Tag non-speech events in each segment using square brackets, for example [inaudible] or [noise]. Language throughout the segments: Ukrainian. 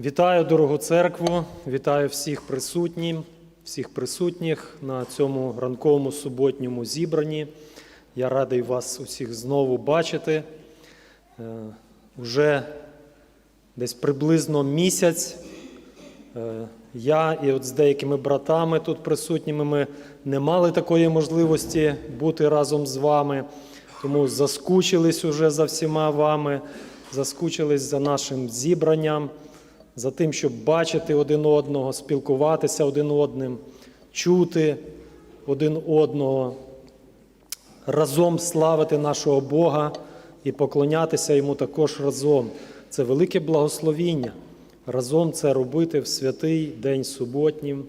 Вітаю дорогу церкву, вітаю всіх присутніх, всіх присутніх на цьому ранковому суботньому зібранні. Я радий вас усіх знову бачити. Е, Уже десь приблизно місяць е, я і от з деякими братами тут присутніми ми не мали такої можливості бути разом з вами, тому заскучились уже за всіма вами, заскучились за нашим зібранням, за тим, щоб бачити один одного, спілкуватися один одним, чути один одного, разом славити нашого Бога і поклонятися йому також разом. Це велике благословіння. Разом це робити в святий день суботнім,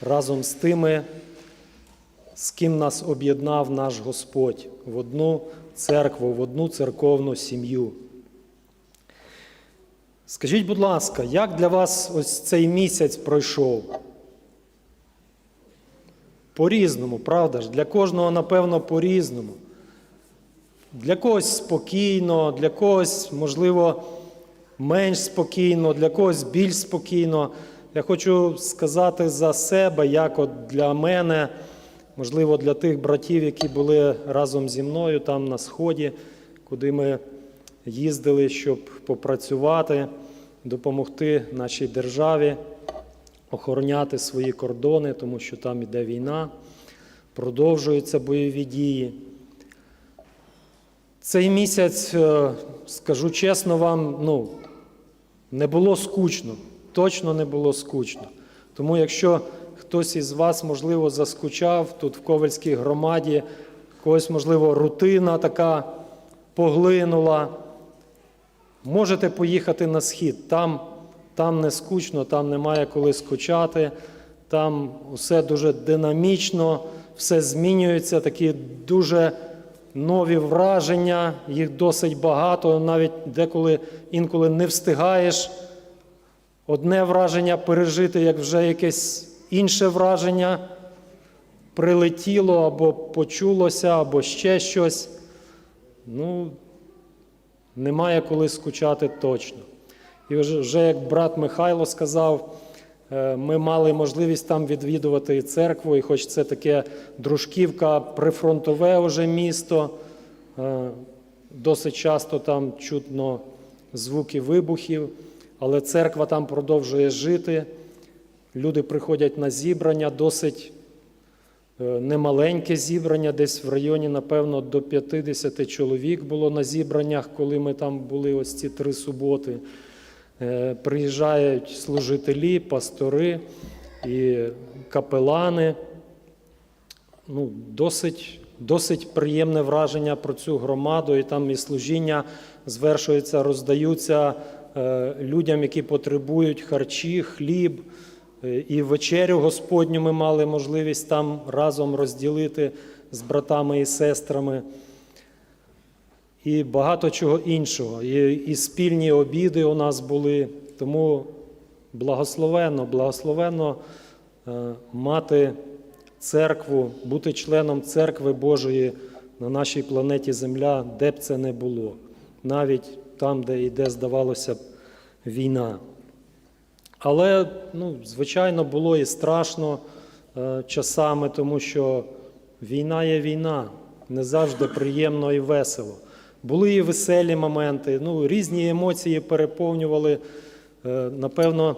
разом з тими, з ким нас об'єднав наш Господь в одну церкву, в одну церковну сім'ю. Скажіть, будь ласка, як для вас ось цей місяць пройшов? По-різному, правда ж? Для кожного, напевно, по-різному. Для когось спокійно, для когось, можливо, менш спокійно, для когось більш спокійно. Я хочу сказати за себе, як от для мене, можливо, для тих братів, які були разом зі мною там на Сході, куди ми їздили, щоб попрацювати, допомогти нашій державі охороняти свої кордони, тому що там іде війна, продовжуються бойові дії. Цей місяць, е, скажу чесно вам, ну, не було скучно, точно не було скучно. Тому якщо хтось із вас, можливо, заскучав тут в Ковальській громаді, когось, можливо, рутина така поглинула, можете поїхати на схід. Там, там не скучно, там немає коли скучати, там все дуже динамічно, все змінюється, такі дуже нові враження, їх досить багато, навіть деколи інколи не встигаєш одне враження пережити, як вже якесь інше враження прилетіло або почулося, або ще щось. Ну, немає коли скучати точно. І вже, як брат Михайло сказав, е, ми мали можливість там відвідувати і церкву, і хоч це таке дружківка, прифронтове уже місто, е, досить часто там чутно звуки вибухів, але церква там продовжує жити. Люди приходять на зібрання, досить немаленьке зібрання, десь в районі, напевно, до 50 чоловік було на зібраннях, коли ми там були ось ці три суботи. Е, Приїжджають служителі, пастори і капелани. Ну, досить, досить приємне враження про цю громаду, і там і служіння звершується, роздаються е, людям, які потребують харчі, хліб. Е, І вечерю Господню ми мали можливість там разом розділити з братами і сестрами і багато чого іншого. І, і спільні обіди у нас були. Тому благословенно, благословенно е, мати церкву, бути членом церкви Божої на нашій планеті Земля, де б це не було, навіть там, де йде, здавалося б, війна. Але, ну, звичайно, було і страшно е, часами, тому що війна є війна, не завжди приємно і весело. Були і веселі моменти, ну, різні емоції переповнювали, е, напевно,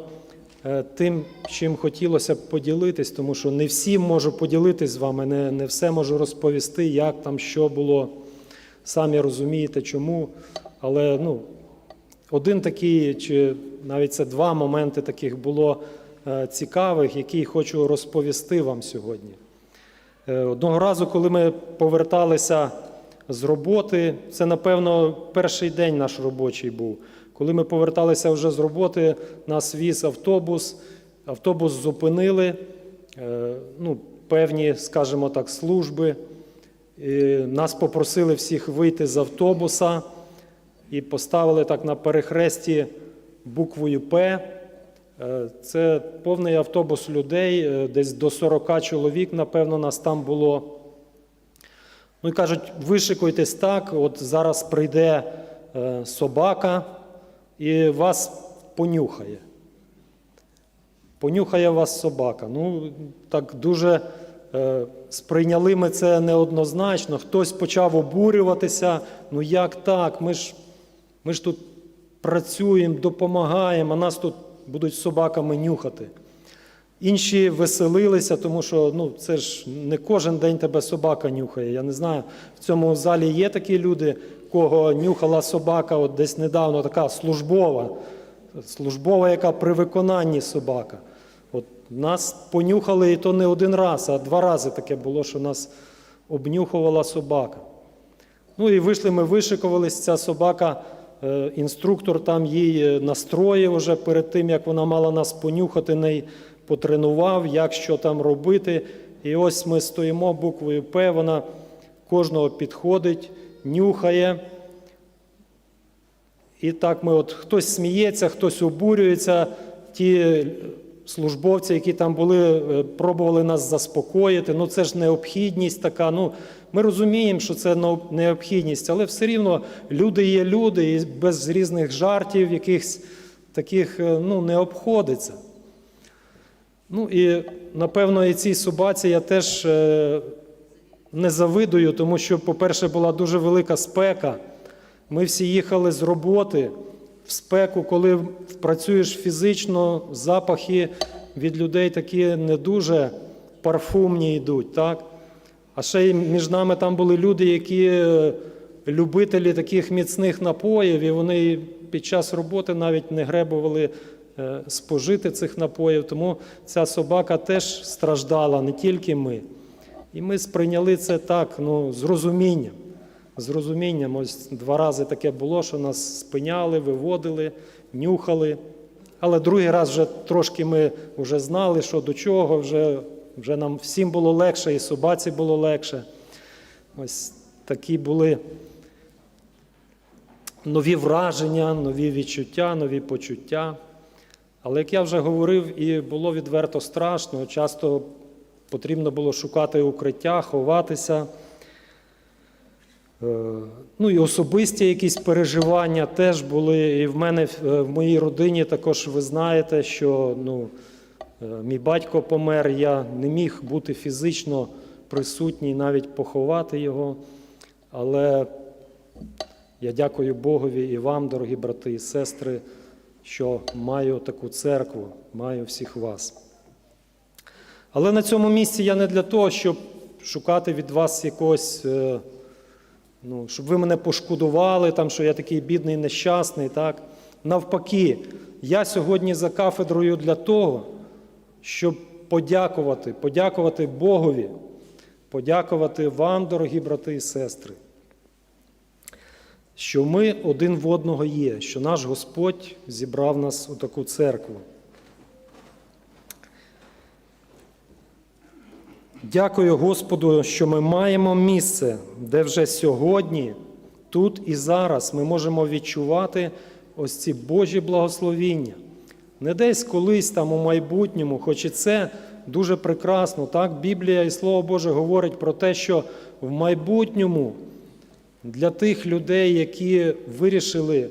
е, тим, чим хотілося б поділитись, тому що не всім можу поділитись з вами, не, не все можу розповісти, як там, що було. Самі розумієте, чому. Але ну, один такий, чи навіть це два моменти таких було е, цікавих, які хочу розповісти вам сьогодні. Е, Одного разу, коли ми поверталися з роботи, це, напевно, перший день наш робочий був. Коли ми поверталися вже з роботи, нас віз автобус, автобус зупинили, е, ну, певні, скажімо так, служби. І Нас попросили всіх вийти з автобуса і поставили так на перехресті буквою П. Е, Це повний автобус людей, е, десь до 40 чоловік, напевно, нас там було. Ну і кажуть, вишикуйтесь так, от зараз прийде е, собака, і вас понюхає. Понюхає вас собака. Ну, так дуже сприйняли ми це неоднозначно. Хтось почав обурюватися. Ну як так? Ми ж, ми ж тут працюємо, допомагаємо, а нас тут будуть собаками нюхати. Інші веселилися, тому що ну, це ж не кожен день тебе собака нюхає. Я не знаю, в цьому залі є такі люди, кого нюхала собака от десь недавно, така службова, службова, яка при виконанні собака. От нас понюхали і то не один раз, а два рази таке було, що нас обнюхувала собака. Ну і вийшли ми, вишикувались, ця собака, інструктор там їй е, настроїв вже перед тим, як вона мала нас понюхати, неї потренував, як що там робити. І ось ми стоїмо буквою П, вона кожного підходить, нюхає. І так ми от хтось сміється, хтось обурюється. Ті службовці, які там були, е, пробували нас заспокоїти. Ну це ж необхідність така. Ну ми розуміємо, що це необхідність, але все рівно люди є люди, і без різних жартів, якихось таких е, ну, не обходиться. Ну і напевно, і цій собаці я теж е, не завидую, тому що, по-перше, була дуже велика спека. Ми всі їхали з роботи в спеку, коли працюєш фізично, запахи від людей такі не дуже парфумні йдуть. так? А ще й між нами там були люди, які е, любителі таких міцних напоїв, і вони під час роботи навіть не гребували е, спожити цих напоїв. Тому ця собака теж страждала, не тільки ми. І ми сприйняли це так, ну, з розумінням. З розумінням, ось два рази таке було, що нас спиняли, виводили, нюхали. Але другий раз вже трошки ми вже знали, що до чого, вже, вже нам всім було легше, і собаці було легше. Ось такі були нові враження, нові відчуття, нові почуття. Але як я вже говорив, і було відверто страшно, часто потрібно було шукати укриття, ховатися. Е, Ну і особисті якісь переживання теж були. І в мене е, в моїй родині також ви знаєте, що ну, мій батько помер, я не міг бути фізично присутній, навіть поховати його. Але я дякую Богові і вам, дорогі брати і сестри, що маю таку церкву, маю всіх вас. Але на цьому місці я не для того, щоб шукати від вас якогось, е, ну, щоб ви мене пошкодували, там, що я такий бідний, нещасний. Так? Навпаки, я сьогодні за кафедрою для того, щоб подякувати, подякувати Богові, подякувати вам, дорогі брати і сестри, що ми один в одного є, що наш Господь зібрав нас у таку церкву. Дякую Господу, що ми маємо місце, де вже сьогодні, тут і зараз ми можемо відчувати ось ці Божі благословіння. Не десь колись там у майбутньому, хоч і це дуже прекрасно. Так, Біблія і Слово Боже говорить про те, що в майбутньому для тих людей, які вирішили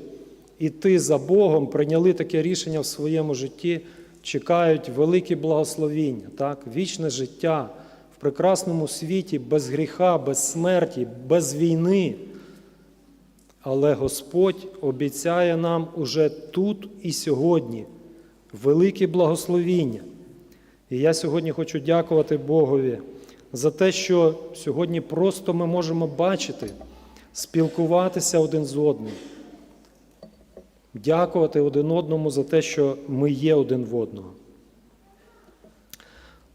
іти за Богом, прийняли таке рішення в своєму житті, чекають великі благословіння, так? вічне життя в прекрасному світі, без гріха, без смерті, без війни. Але Господь обіцяє нам уже тут і сьогодні великі благословіння. І я сьогодні хочу дякувати Богові за те, що сьогодні просто ми можемо бачити, спілкуватися один з одним, дякувати один одному за те, що ми є один в одного.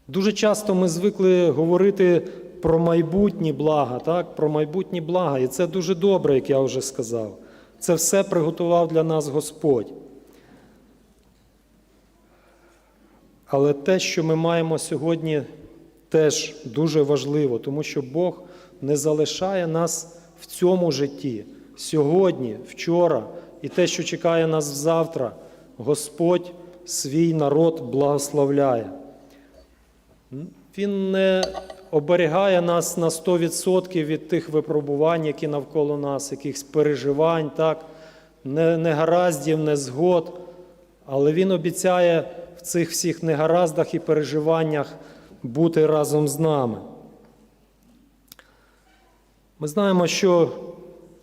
Дуже часто ми звикли говорити про майбутні блага, так? про майбутні блага. І це дуже добре, як я вже сказав. Це все приготував для нас Господь. Але те, що ми маємо сьогодні, теж дуже важливо, тому що Бог не залишає нас в цьому житті. Сьогодні, вчора і те, що чекає нас завтра, Господь свій народ благословляє. Він не оберігає нас на 100% від тих випробувань, які навколо нас, якихось переживань, так, не, негараздів, незгод. але Він обіцяє в цих всіх негараздах і переживаннях бути разом з нами. Ми знаємо, що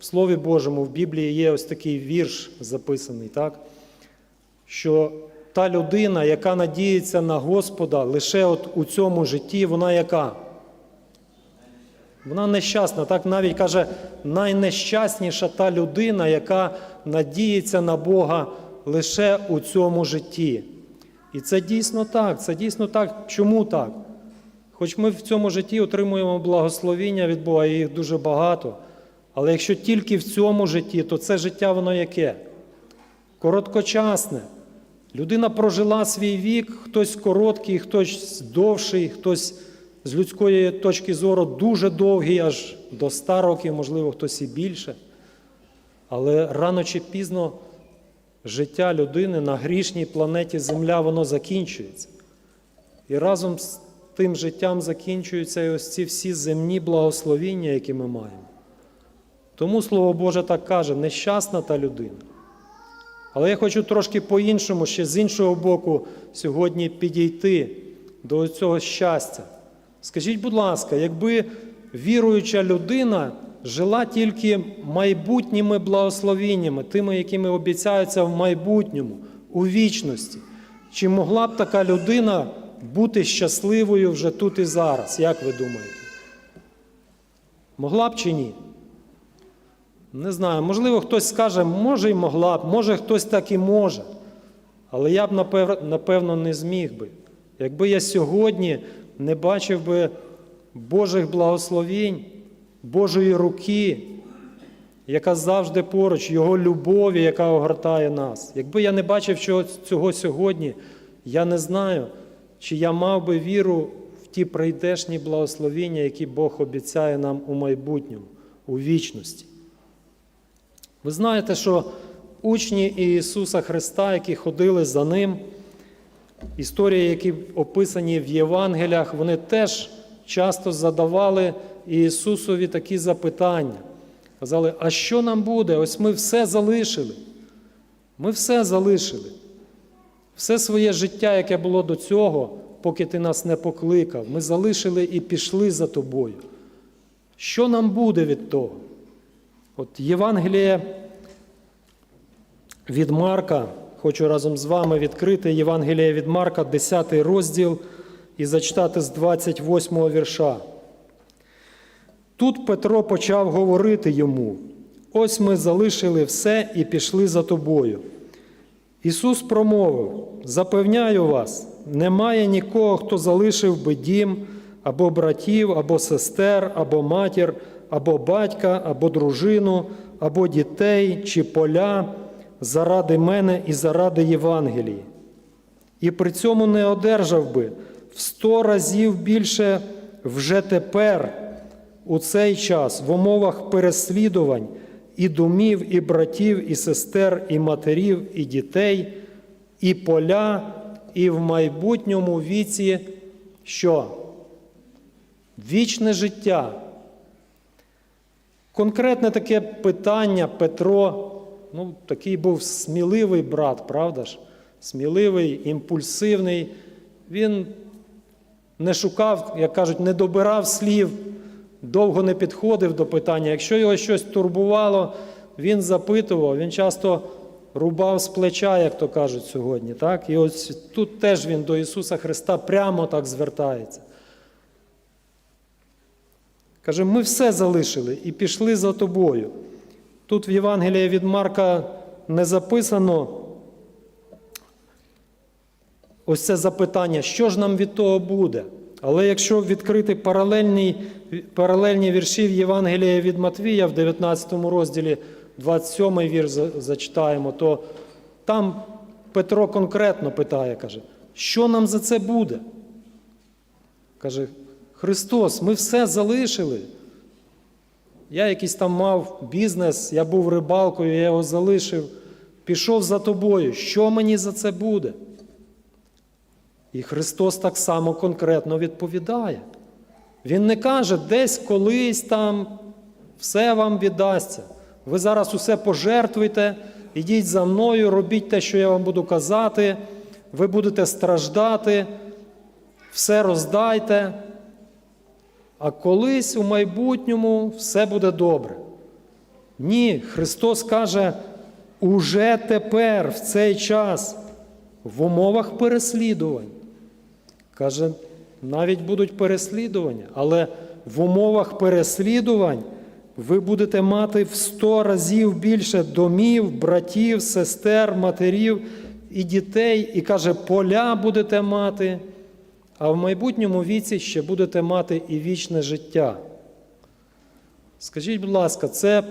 в Слові Божому в Біблії є ось такий вірш записаний, так? що та людина, яка надіється на Господа лише от у цьому житті, вона яка? Вона нещасна. Так навіть каже, найнещасніша та людина, яка надіється на Бога лише у цьому житті. І це дійсно так. Це дійсно так. Чому так? Хоч ми в цьому житті отримуємо благословіння від Бога, і їх дуже багато. Але якщо тільки в цьому житті, то це життя воно яке? Короткочасне. Людина прожила свій вік, хтось короткий, хтось довший, хтось з людської точки зору дуже довгий, аж до 100 років, можливо, хтось і більше. Але рано чи пізно життя людини на грішній планеті Земля воно закінчується. І разом з тим життям закінчуються і ось ці всі земні благословіння, які ми маємо. Тому Слово Боже так каже, нещасна та людина. Але я хочу трошки по-іншому, ще з іншого боку, сьогодні підійти до цього щастя. Скажіть, будь ласка, якби віруюча людина жила тільки майбутніми благословіннями, тими, якими обіцяються в майбутньому, у вічності, чи могла б така людина бути щасливою вже тут і зараз? Як ви думаєте? Могла б чи ні? Не знаю, можливо, хтось скаже, може і могла б, може хтось так і може. Але я б, напевно, не зміг би. Якби я сьогодні не бачив би Божих благословінь, Божої руки, яка завжди поруч, Його любові, яка огортає нас. Якби я не бачив цього сьогодні, я не знаю, чи я мав би віру в ті прийдешні благословіння, які Бог обіцяє нам у майбутньому, у вічності. Ви знаєте, що учні Ісуса Христа, які ходили за Ним, історії, які описані в Євангеліях, вони теж часто задавали Ісусові такі запитання. Казали, а що нам буде? Ось ми все залишили. Ми все залишили. Все своє життя, яке було до цього, поки ти нас не покликав, ми залишили і пішли за тобою. Що нам буде від того? От Євангеліє від Марка, хочу разом з вами відкрити Євангеліє від Марка, 10 розділ, і зачитати з 28 вірша. Тут Петро почав говорити йому: ось ми залишили все і пішли за тобою. Ісус промовив: Запевняю вас, немає нікого, хто залишив би дім, або братів, або сестер, або матір, або батька, або дружину, або дітей чи поля заради мене і заради Євангелії. І при цьому не одержав би в сто разів більше вже тепер, у цей час, в умовах переслідувань і домів, і братів, і сестер, і матерів, і дітей, і поля, і в майбутньому віці, що? Вічне життя. Конкретне таке питання Петро, ну, такий був сміливий брат, правда ж? Сміливий, імпульсивний. Він не шукав, як кажуть, не добирав слів, довго не підходив до питання. Якщо його щось турбувало, він запитував, він часто рубав з плеча, як то кажуть сьогодні. Так? І ось тут теж він до Ісуса Христа прямо так звертається. Каже, ми все залишили і пішли за тобою. Тут в Євангелії від Марка не записано ось це запитання, що ж нам від того буде? Але якщо відкрити паралельні, паралельні вірші в Євангелії від Матвія в 19 розділі, 27 вірш за- зачитаємо, то там Петро конкретно питає, каже, що нам за це буде? Каже, Христос, ми все залишили. Я якийсь там мав бізнес, я був рибалкою, я його залишив, пішов за тобою. Що мені за це буде? І Христос так само конкретно відповідає. Він не каже, десь колись там все вам віддасться. Ви зараз усе пожертвуйте, ідіть за мною, робіть те, що я вам буду казати, ви будете страждати, все роздайте. А колись у майбутньому все буде добре. Ні, Христос каже, уже тепер, в цей час, в умовах переслідувань. Каже, навіть будуть переслідування, але в умовах переслідувань ви будете мати в сто разів більше домів, братів, сестер, матерів і дітей, і каже, поля будете мати, а в майбутньому віці ще будете мати і вічне життя. Скажіть, будь ласка, це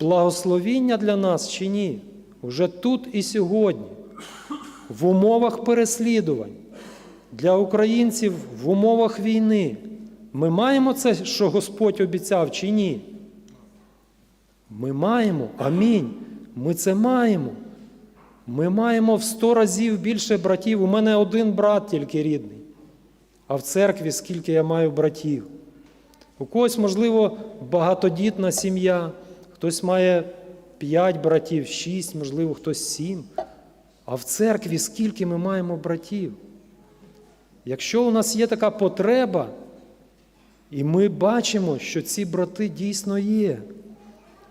благословіння для нас чи ні? Уже тут і сьогодні, в умовах переслідувань, для українців в умовах війни. Ми маємо це, що Господь обіцяв, чи ні? Ми маємо. Амінь. Ми це маємо. Ми маємо в сто разів більше братів. У мене один брат тільки рідний. А в церкві скільки я маю братів. У когось, можливо, багатодітна сім'я, хтось має п'ять братів, шість, можливо, хтось сім. А в церкві скільки ми маємо братів? Якщо у нас є така потреба, і ми бачимо, що ці брати дійсно є.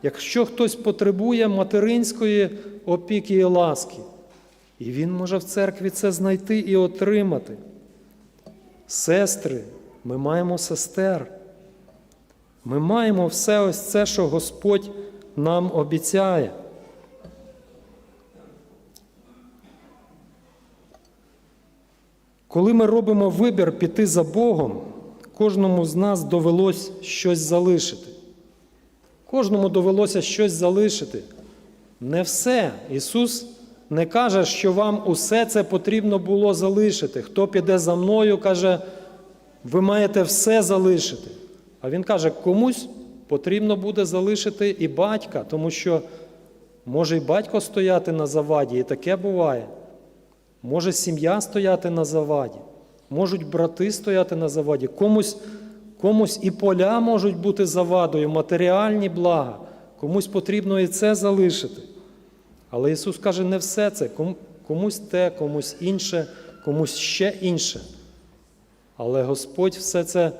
Якщо хтось потребує материнської опіки і ласки, і він може в церкві це знайти і отримати. Сестри, ми маємо сестер. Ми маємо все ось це, що Господь нам обіцяє. Коли ми робимо вибір піти за Богом, кожному з нас довелось щось залишити. Кожному довелося щось залишити. Не все. Ісус не каже, що вам усе це потрібно було залишити. Хто піде за мною, каже, ви маєте все залишити. А Він каже, комусь потрібно буде залишити і батька, тому що може і батько стояти на заваді, і таке буває. Може сім'я стояти на заваді, можуть брати стояти на заваді, комусь, комусь і поля можуть бути завадою, матеріальні блага, комусь потрібно і це залишити. Але Ісус каже, не все це, комусь те, комусь інше, комусь ще інше. Але Господь все це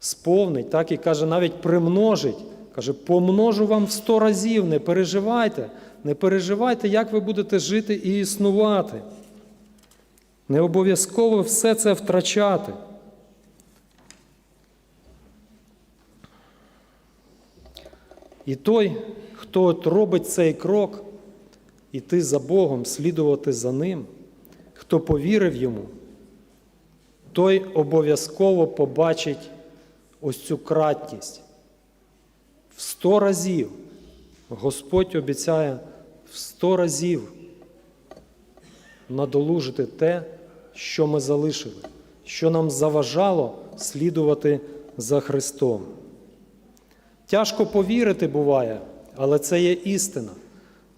сповнить, так і каже, навіть примножить. Каже, помножу вам в сто разів, не переживайте, не переживайте, як ви будете жити і існувати. Не обов'язково все це втрачати. І той, хто от робить цей крок, іти за Богом, слідувати за Ним, хто повірив йому, той обов'язково побачить ось цю кратність. В сто разів Господь обіцяє сто разів надолужити те, що ми залишили, що нам заважало слідувати за Христом. Тяжко повірити буває, але це є істина.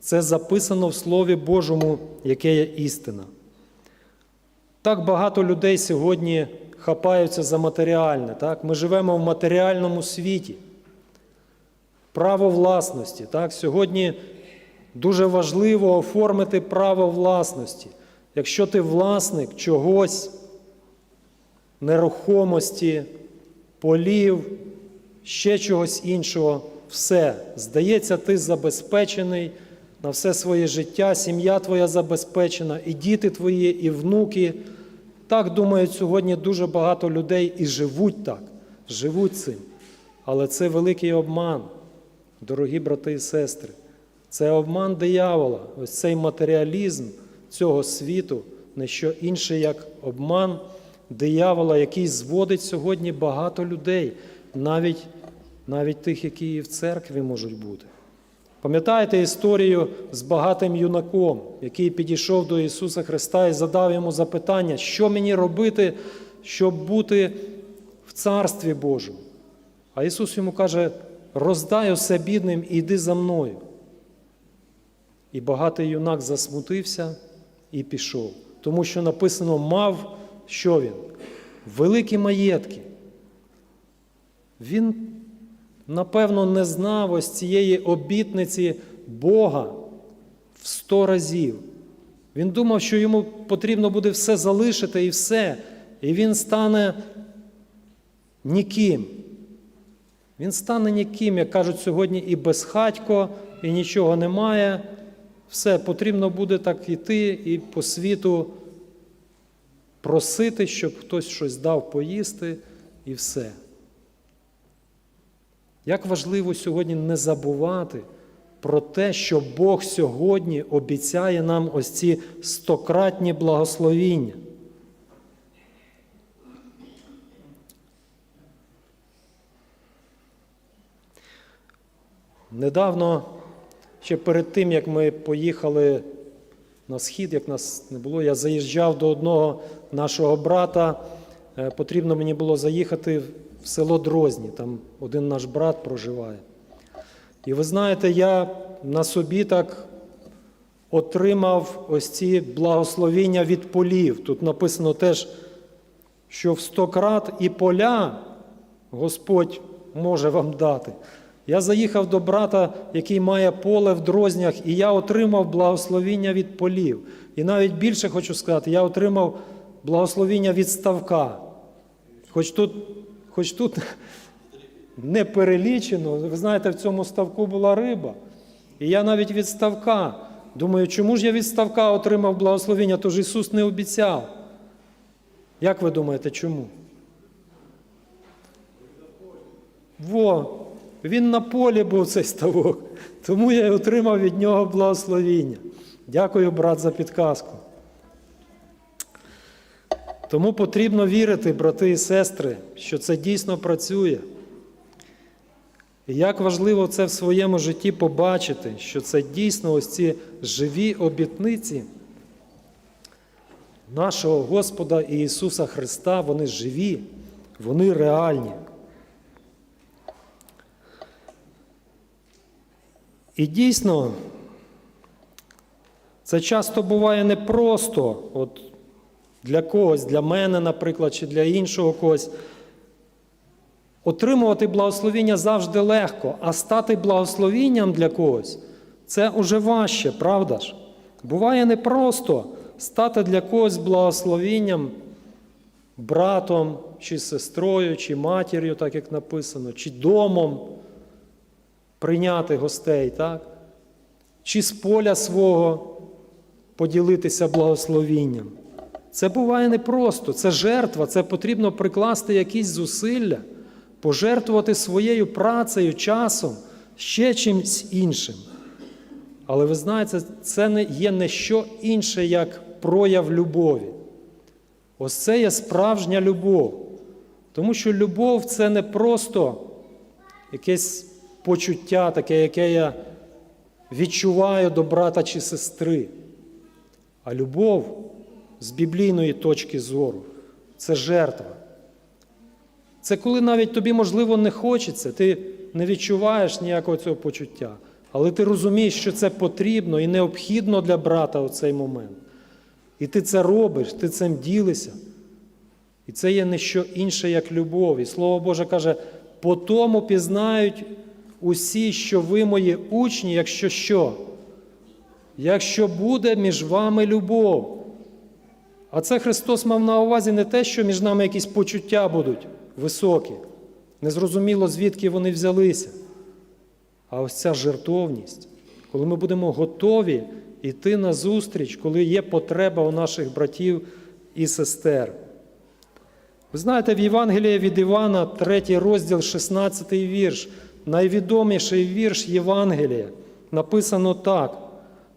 Це записано в Слові Божому, яке є істина. Так багато людей сьогодні хапаються за матеріальне. Так? Ми живемо в матеріальному світі. Право власності. Так? Сьогодні дуже важливо оформити право власності. Якщо ти власник чогось, нерухомості, полів, ще чогось іншого, все, здається, ти забезпечений на все своє життя, сім'я твоя забезпечена, і діти твої, і внуки. Так думають сьогодні дуже багато людей і живуть так, живуть цим. Але це великий обман, дорогі брати і сестри. Це обман диявола, ось цей матеріалізм цього світу, не що інше, як обман диявола, який зводить сьогодні багато людей, навіть, навіть тих, які і в церкві можуть бути. Пам'ятаєте історію з багатим юнаком, який підійшов до Ісуса Христа і задав йому запитання, що мені робити, щоб бути в Царстві Божому. А Ісус йому каже: роздай усе бідним і йди за мною. І багатий юнак засмутився і пішов, тому що написано мав, що він? Великі маєтки. Він, напевно, не знав ось цієї обітниці Бога, в сто разів. Він думав, що йому потрібно буде все залишити і все, і він стане ніким. Він стане ніким, як кажуть сьогодні, і безхатько, і нічого немає. Все, потрібно буде так йти і по світу просити, щоб хтось щось дав поїсти, і все. Як важливо сьогодні не забувати про те, що Бог сьогодні обіцяє нам ось ці стократні благословіння. Недавно, ще перед тим, як ми поїхали на схід, як нас не було, я заїжджав до одного нашого брата. Е, Потрібно мені було заїхати в село Дрозні, там один наш брат проживає. І ви знаєте, я на собі так отримав ось ці благословіння від полів. Тут написано теж, що в сто крат і поля Господь може вам дати. Я заїхав до брата, який має поле в дрознях, і я отримав благословіння від полів. І навіть більше хочу сказати, я отримав благословіння від ставка. Хоч тут, хоч тут [laughs] не перелічено, ви знаєте, в цьому ставку була риба. І я навіть від ставка думаю, чому ж я від ставка отримав благословіння, тож Ісус не обіцяв. Як ви думаєте, чому? Во, він на полі був цей ставок, тому я й отримав від нього благословіння. Дякую, брат, за підказку. Тому потрібно вірити, брати і сестри, що це дійсно працює. І як важливо це в своєму житті побачити, що це дійсно ось ці живі обітниці нашого Господа і Ісуса Христа, вони живі, вони реальні. І дійсно, це часто буває непросто от для когось, для мене, наприклад, чи для іншого когось. Отримувати благословіння завжди легко, а стати благословінням для когось це уже важче, правда ж? Буває непросто стати для когось благословінням, братом, чи сестрою, чи матір'ю, так як написано, чи домом прийняти гостей, так? чи з поля свого поділитися благословінням. Це буває непросто, це жертва, це потрібно прикласти якісь зусилля, пожертвувати своєю працею, часом, ще чимось іншим. Але ви знаєте, це не є не що інше, як прояв любові. Ось це є справжня любов. Тому що любов це не просто якесь почуття, таке, яке я відчуваю до брата чи сестри. А любов з біблійної точки зору це жертва. Це коли навіть тобі, можливо, не хочеться, ти не відчуваєш ніякого цього почуття, але ти розумієш, що це потрібно і необхідно для брата у цей момент. І ти це робиш, ти цим ділишся. І це є не що інше, як любов. І Слово Боже каже, по тому пізнають усі, що ви мої учні, якщо що? Якщо буде між вами любов. А це Христос мав на увазі не те, що між нами якісь почуття будуть високі. Незрозуміло, звідки вони взялися. А ось ця жертовність, коли ми будемо готові йти на зустріч, коли є потреба у наших братів і сестер. Ви знаєте, в Євангелії від Івана, 3 розділ, 16 вірш, найвідоміший вірш Євангелія, написано так: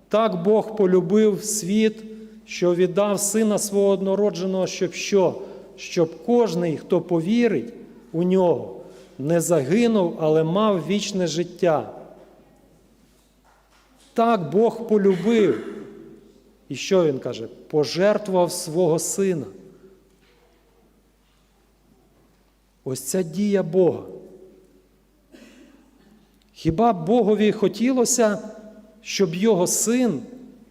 так Бог полюбив світ, що віддав Сина свого однородженого, щоб що? Щоб кожний, хто повірить у нього, не загинув, але мав вічне життя. Так Бог полюбив. І що він каже? Пожертвував свого сина. Ось ця дія Бога. Хіба Богові хотілося, щоб його син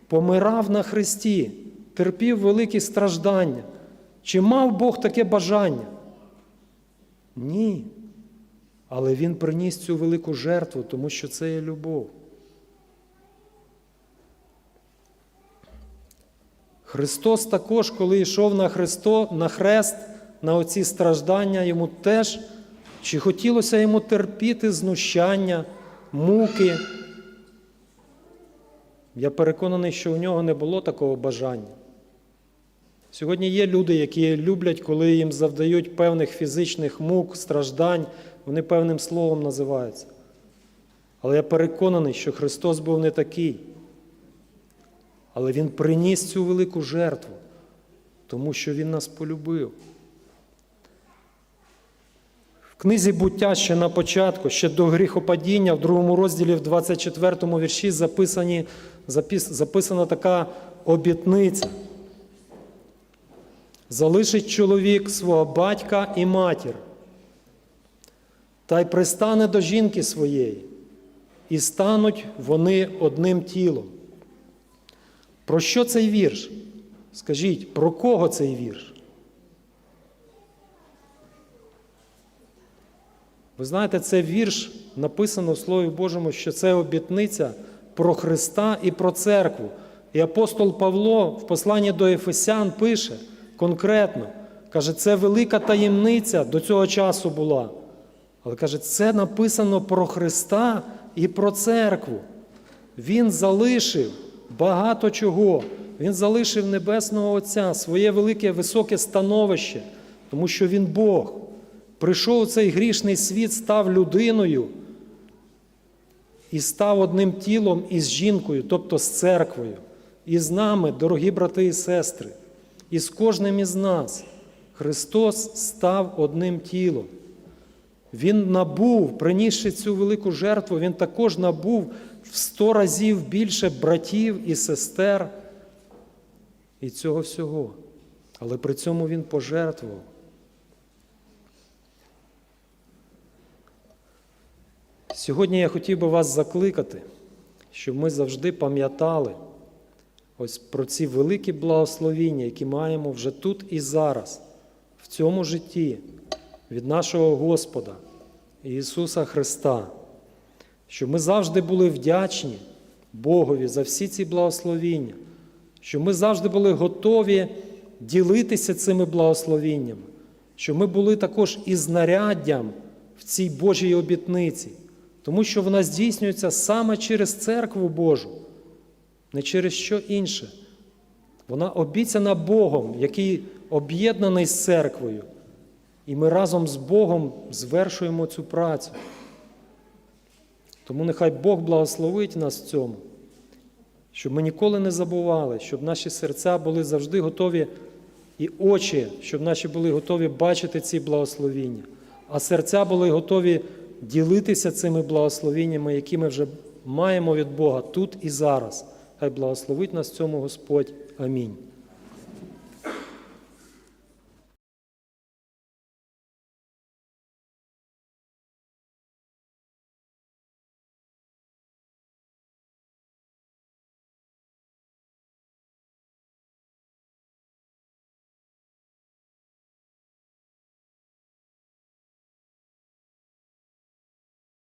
помирав на Христі, терпів великі страждання? Чи мав Бог таке бажання? Ні. Але Він приніс цю велику жертву, тому що це є любов. Христос також, коли йшов на, Христо, на хрест, на оці страждання, йому теж чи хотілося йому терпіти знущання, муки. Я переконаний, що у нього не було такого бажання. Сьогодні є люди, які люблять, коли їм завдають певних фізичних мук, страждань, вони певним словом називаються. Але я переконаний, що Христос був не такий. Але Він приніс цю велику жертву, тому що Він нас полюбив. Книзі буття ще на початку, ще до гріхопадіння, в другому розділі, в 24 вірші записані, запис, записана така обітниця. Залишить чоловік свого батька і матір, та й пристане до жінки своєї, і стануть вони одним тілом. Про що цей вірш? Скажіть, про кого цей вірш? Ви знаєте, це вірш написано в Слові Божому, що це обітниця про Христа і про церкву. І апостол Павло в посланні до Ефесян пише конкретно, каже, це велика таємниця до цього часу була. Але каже, це написано про Христа і про церкву. Він залишив багато чого. Він залишив Небесного Отця, своє велике високе становище, тому що Він Бог. Прийшов у цей грішний світ, став людиною і став одним тілом із жінкою, тобто з церквою. І з нами, дорогі брати і сестри, і з кожним із нас Христос став одним тілом. Він набув, принісши цю велику жертву, Він також набув в сто разів більше братів і сестер і цього всього. Але при цьому Він пожертвував. Сьогодні я хотів би вас закликати, щоб ми завжди пам'ятали ось про ці великі благословіння, які маємо вже тут і зараз, в цьому житті, від нашого Господа Ісуса Христа, щоб ми завжди були вдячні Богові за всі ці благословіння, щоб ми завжди були готові ділитися цими благословіннями, щоб ми були також і знаряддям в цій Божій обітниці, тому що вона здійснюється саме через церкву Божу, не через що інше. Вона обіцяна Богом, який об'єднаний з церквою. І ми разом з Богом звершуємо цю працю. Тому нехай Бог благословить нас в цьому, щоб ми ніколи не забували, щоб наші серця були завжди готові, і очі, щоб наші були готові бачити ці благословіння, а серця були готові ділитися цими благословіннями, які ми вже маємо від Бога тут і зараз. Хай благословить нас цьому Господь. Амінь.